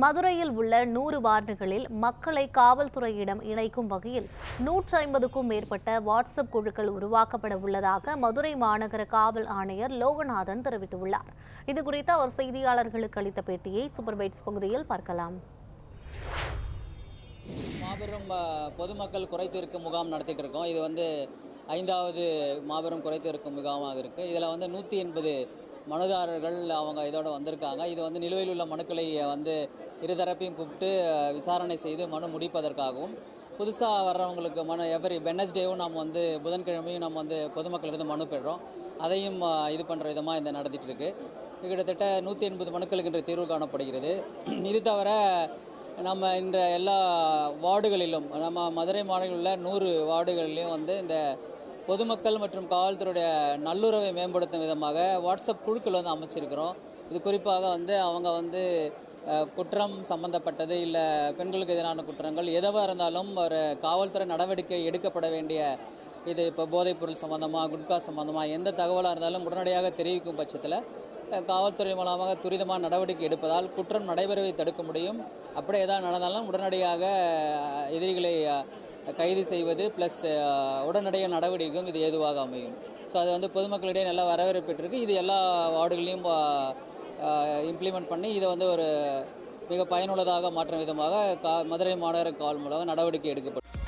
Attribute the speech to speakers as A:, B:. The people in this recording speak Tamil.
A: மதுரையில் உள்ள நூறு வார்டுகளில் மக்களை காவல்துறையிடம் இணைக்கும் வகையில் நூற்றி ஐம்பதுக்கும் மேற்பட்ட வாட்ஸ்அப் குழுக்கள் உருவாக்கப்பட உள்ளதாக மதுரை மாநகர காவல் ஆணையர் லோகநாதன் தெரிவித்துள்ளார். இதுகுறித்து அவர் செய்தியாளர்களுக்கு அளித்த பேட்டியை சூப்பர்பைட்ஸ் பகுதியில் பார்க்கலாம்.
B: மாபெரும் பொதுமக்கள் குறைத்திருக்கும் முகாம் நடத்திட்டு இருக்கோம். இது வந்து ஐந்தாவது மாபெரும் குறைத்தீர்க்கும் முகாமாக இருக்குது இதில் வந்து நூற்றி எண்பது மனுதாரர்கள் அவங்க இதோட வந்திருக்காங்க. இது வந்து நிலுவையில் உள்ள மனுக்களை வந்து இருதரப்பையும் கூப்பிட்டு விசாரணை செய்து மனு முடிப்பதற்காகவும் புதுசாக வர்றவங்களுக்கு மனு எவ்ரி வெனஸ்டேவும் நம்ம வந்து புதன்கிழமையும் நம்ம வந்து பொதுமக்களிடம் மனு பெறுறோம் அதையும் இது பண்ணுற விதமாக இந்த நடந்துகிட்ருக்கு இருக்கு. கிட்டத்தட்ட நூற்றி எண்பது மனுக்களுக்கு இன்று தீர்வு காணப்படுகிறது. இது தவிர நம்ம இந்த எல்லா வார்டுகளிலும் நம்ம மதுரை மாநிலம் உள்ள நூறு வார்டுகளிலும் வந்து இந்த பொதுமக்கள் மற்றும் காவல்துறையுடைய நல்லுறவை மேம்படுத்தும் விதமாக வாட்ஸ்அப் குழுக்கள் வந்து அமைச்சிருக்கிறோம். இது குறிப்பாக வந்து அவங்க வந்து குற்றம் சம்பந்தப்பட்டது இல்லை பெண்களுக்கு எதிரான குற்றங்கள் எதுவாக இருந்தாலும் ஒரு காவல்துறை நடவடிக்கை எடுக்கப்பட வேண்டிய இது இப்போ போதைப்பொருள் சம்மந்தமாக குட்கா சம்மந்தமாக எந்த தகவலாக இருந்தாலும் உடனடியாக தெரிவிக்கும் பட்சத்தில் காவல்துறை மூலமாக துரிதமாக நடவடிக்கை எடுப்பதால் குற்றம் நடைபெறுவதை தடுக்க முடியும். அப்படியே ஏதாவது நடந்தாலும் உடனடியாக எதிரிகளை கைது செய்வது ப்ளஸ் உடனடியாக நடவடிக்கையும் இது ஏதுவாக அமையும். ஸோ அது வந்து பொதுமக்களிடையே நல்லா வரவேற்பு இது எல்லா வார்டுகளையும் இம்ப்ளிமெண்ட் பண்ணி இதை வந்து ஒரு மிக பயனுள்ளதாக மாற்றும் விதமாக கா மதுரை மாநகர காவல் மூலம் நடவடிக்கை எடுக்கப்படும்